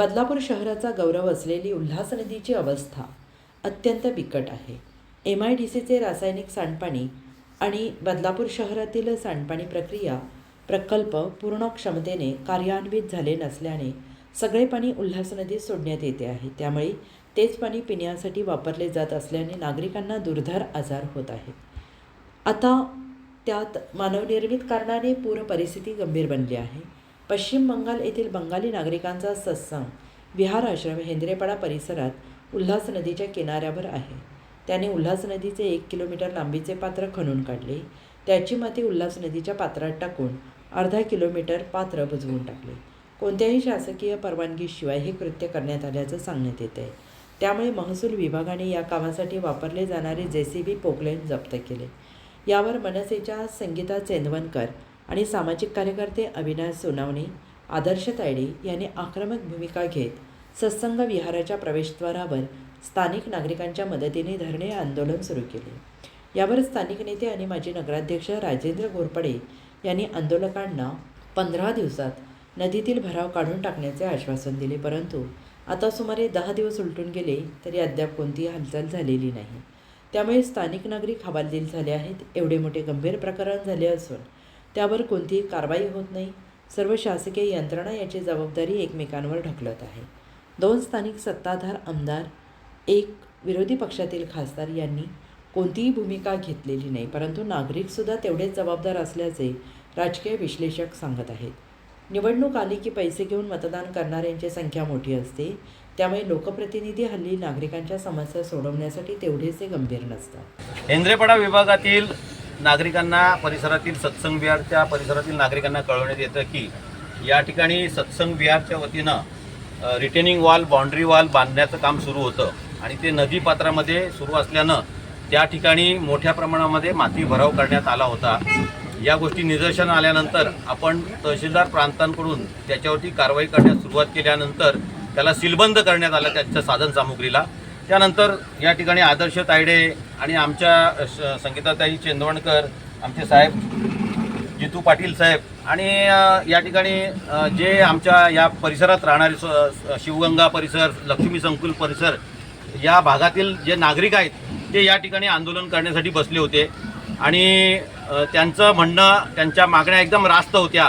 बदलापूर शहराचा गौरव असलेली उल्हास नदीची अवस्था अत्यंत बिकट आहे. एम आय डी सीचे रासायनिक सांडपाणी आणि बदलापूर शहरातील सांडपाणी प्रक्रिया प्रकल्प पूर्ण क्षमतेने कार्यान्वित झाले नसल्याने सगळे पाणी उल्हास नदीत सोडण्यात येते आहे. त्यामुळे तेच पाणी पिण्यासाठी वापरले जात असल्याने नागरिकांना दुर्धर आजार होत आहेत. आता त्यात मानवनिर्मित कारणाने पूर परिस्थिती गंभीर बनली आहे. पश्चिम बंगाल येथील बंगाली नागरिकांचा सत्संग विहार आश्रम हेंद्रेपाडा परिसरात उल्हास नदीच्या किनाऱ्यावर आहे. त्याने उल्हास नदीचे एक किलोमीटर लांबीचे पात्र खणून काढले. त्याची माती उल्हास नदीच्या पात्रात टाकून अर्धा किलोमीटर पात्र बुजवून टाकले. कोणत्याही शासकीय परवानगीशिवाय हे कृत्य करण्यात आल्याचं सांगण्यात येत आहे त्यामुळे महसूल विभागाने या कामासाठी वापरले जाणारे जे सी बी पोकलेन जप्त केले. यावर मनसेच्या संगीता चेंदवनकर आणि सामाजिक कार्यकर्ते अविनाश सोनावणे आदर्श तायडे यांनी आक्रमक भूमिका घेत सत्संग विहाराच्या प्रवेशद्वारावर स्थानिक नागरिकांच्या मदतीने धरणे आंदोलन सुरू केले. यावर स्थानिक नेते आणि माजी नगराध्यक्ष राजेंद्र घोरपडे यांनी आंदोलकांना पंधरा दिवसात नदीतील भराव काढून टाकण्याचे आश्वासन दिले परंतु आता सुमारे दहा दिवस उलटून गेले तरी अद्याप कोणतीही हालचाल झालेली नाही. त्यामुळे स्थानिक नागरिक हवालदिल झाले आहेत एवढे मोठे गंभीर प्रकरण झाले असून त्यावर कोणतीही कारवाई होत नाही. सर्व शासकीय यंत्रणा याची जबाबदारी एकमेकांवर ढकलत आहे. दोन स्थानिक सत्ताधार आमदार एक विरोधी पक्षातील खासदार यांनी कोणतीही भूमिका घेतलेली नाही परंतु नागरिकसुद्धा तेवढेच जबाबदार असल्याचे राजकीय विश्लेषक सांगत आहेत. निवडणूक आली की पैसे घेऊन मतदान करणाऱ्यांची संख्या मोठी असते. त्यामुळे लोकप्रतिनिधी हल्ली नागरिकांच्या समस्या सोडवण्यासाठी तेवढेसे गंभीर नसतात. हेंद्रेपाडा विभागातील नागरिकांना परिसरातील सत्संग विहारच्या परिसरातील नागरिकांना कळवण्यात येतं की या ठिकाणी सत्संग विहारच्या वतीनं रिटेनिंग वॉल बाउंड्री वॉल बांधण्याचं काम सुरू होतं. आणि ते नदी पात्रामध्ये सुरू असल्यानं त्या ठिकाणी मोठ्या प्रमाणामध्ये माती भराव करण्यात आला होता. या गोष्टी निदर्शन आल्यानंतर आपण तहसीलदार प्रांतांकडून त्याच्यावरती कारवाई करण्यास सुरुवात केल्यानंतर त्याला सीलबंद करण्यात आलं त्याच्या साधनसामुग्रीला त्यानंतर या ठिकाणी आदर्श तायडे आणि आमच्या संगीताताई चेंदवणकर आमचे साहेब जितू पाटील साहेब आणि या ठिकाणी जे आमच्या या परिसरात राहणारे स- शिवगंगा परिसर लक्ष्मी संकुल परिसर या भागातील जे नागरिक आहेत ते या ठिकाणी आंदोलन करण्यासाठी बसले होते. आणि त्यांचं म्हणणं त्यांच्या मागण्या एकदम रास्त होत्या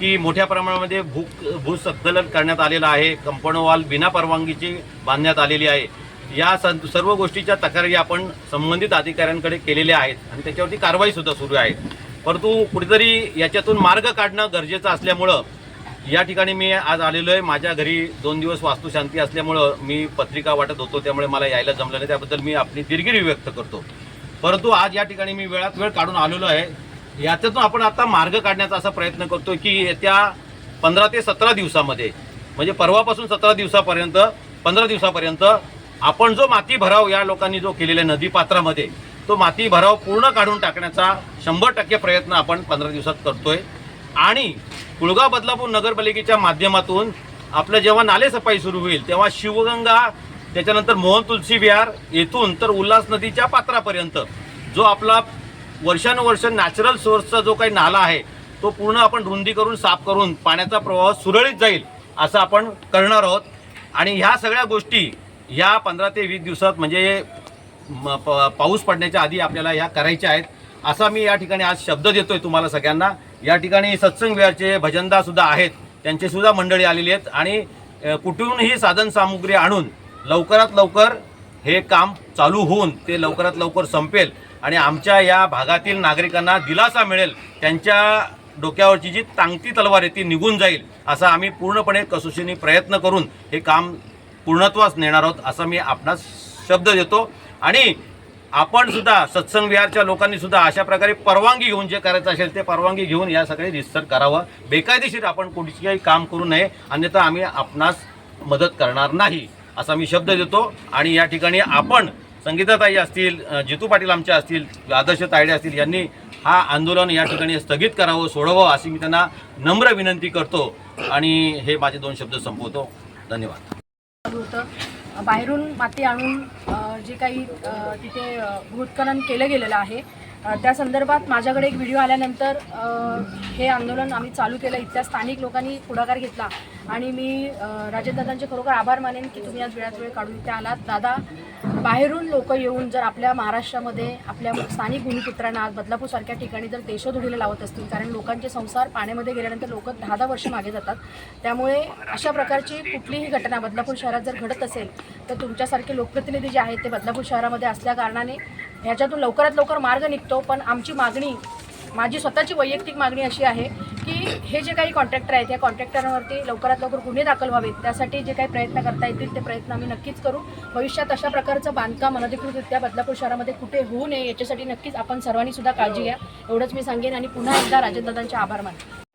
की मोठ्या प्रमाणामध्ये भू भूसंकलन करण्यात आलेलं आहे कंपाऊंड वॉल बिना परवानगीची बांधण्यात आलेली आहे. या सं सर्व गोष्टीच्या तक्रारी आपण संबंधित अधिकाऱ्यांकडे केलेल्या आहेत. आणि त्याच्यावरती कारवाई सुद्धा सुरू आहे. परंतु कुठेतरी याच्यातून मार्ग काढणं गरजेचं असल्यामुळं या ठिकाणी मी आज आलेलो आहे. माझ्या घरी दोन दिवस वास्तुशांती असल्यामुळं मी पत्रिका वाटत होतो. त्यामुळे मला यायला जमलं नाही. त्याबद्दल मी आपली दिलगिरी व्यक्त करतो. परंतु आज या ठिकाणी मी वेळात वेळ काढून आलेलो आहे. याच्यातून आपण आता मार्ग काढण्याचा असा प्रयत्न करतो की येत्या पंधरा ते सतरा दिवसामध्ये म्हणजे परवापासून सतरा दिवसापर्यंत पंधरा दिवसापर्यंत आपण जो माती भराव या लोकांनी जो केलेला आहे नदीपात्रामध्ये तो माती भराव पूर्ण काढून टाकण्याचा शंभर टक्के प्रयत्न आपण पंधरा दिवसात करतोय. आणि कुळगाव बदलापूर नगरपालिकेच्या माध्यमातून आपलं जेव्हा नालेसफाई सुरू होईल तेव्हा शिवगंगा त्याच्यानंतर मोहन तुलसी विहार येथून तर उल्हास नदीच्या पात्रापर्यंत जो आपला वर्षानुवर्ष नॅचरल सोर्सचा जो काही नाला आहे तो पूर्ण आपण रुंदी करून साफ करून पाण्याचा प्रवाह सुरळीत जाईल असं आपण करणार आहोत. आणि ह्या सगळ्या गोष्टी या पंधरा ते वीस दिवसात म्हणजे म- प- पाऊस पडण्याच्या आधी आपल्याला ह्या करायच्या आहेत. असा मी या ठिकाणी आज शब्द देतोय तुम्हाला सगळ्यांना. या ठिकाणी सत्संग विहारचे भजनदा सुद्धा आहेत. त्यांचे सुद्धा मंडळी आलेली आहेत. आणि कुठूनही साधन सामुग्री आणून लवकरात लवकर हे काम चालू होऊन ते लवकरात लवकर संपेल आणि आमच्या या भागातील नागरिकांना दिलासा मिळेल. त्यांच्या डोक्यावरची जी तांगती तलवार आहे ती निघून जाईल असा आम्ही पूर्णपणे कसोशीने प्रयत्न करून हे काम पूर्णत्वास नेणार आहोत असा मी आपणास शब्द देतो. आणि आपण सुद्धा सत्संग विहारच्या लोकांनी सुद्धा अशा प्रकारे परवानगी घेऊन जे करायचं असेल ते परवानगी घेऊन या सगळे रिसर्च करावं. बेकायदेशीर आपण कोणतीही काम करू नये अन्यथा आम्ही आपणास मदत करणार नाही असा मी शब्द देतो. आणि या ठिकाणी आपण संगीताताई असतील जितू पाटील आमच्या असतील आदर्श तायडे असतील यांनी हा आंदोलन या ठिकाणी स्थगित करावं सोडवं अशी मी त्यांना नम्र विनंती करतो. आणि हे माझे दोन शब्द संपवतो. धन्यवाद. होतं. बाहेरून माती आणून जे काही तिथे भूतखनन केलं गेलेलं आहे. त्या संदर्भात माझ्याकडे एक व्हिडिओ आल्यानंतर हे आंदोलन आम्ही चालू केलं. इथल्या स्थानिक लोकांनी पुढाकार घेतला. आणि मी राजेशदादांचे खरोखर आभार मानेन की तुम्ही आज वेळात वेळ काढून इथे आलात. दादा बाहेरून लोक येऊन जर आपल्या महाराष्ट्रामध्ये आपल्या स्थानिक भूमिपुत्रांना आज बदलापूरसारख्या ठिकाणी जर देशोधडीला लावत असतील कारण लोकांचे संसार पाण्यामध्ये गेल्यानंतर लोक दहा दहा वर्ष मागे जातात. त्यामुळे अशा प्रकारची कुठलीही घटना बदलापूर शहरात जर घडत असेल तर तुमच्यासारखे लोकप्रतिनिधी जे आहेत ते बदलापूर शहरामध्ये असल्या कारणाने ह्याच्यातून लवकरात लवकर मार्ग निघतो. पण आमची मागणी माझी स्वतःची वैयक्तिक मागणी अशी आहे की हे जे काही कॉन्ट्रॅक्टर आहेत या कॉन्ट्रॅक्टरांवरती लवकरात लवकर गुन्हे दाखल व्हावेत. त्यासाठी जे काही प्रयत्न करता येतील ते प्रयत्न आम्ही नक्कीच करू. भविष्यात अशा प्रकारचं बांधकाम अनधिकृतरित्या बदलापूर शहरामध्ये कुठे होऊ नये याच्यासाठी नक्कीच आपण सर्वांनी सुद्धा काळजी घ्या. एवढंच मी सांगेन आणि पुन्हा एकदा राजेंद्रदांचे आभार मानते.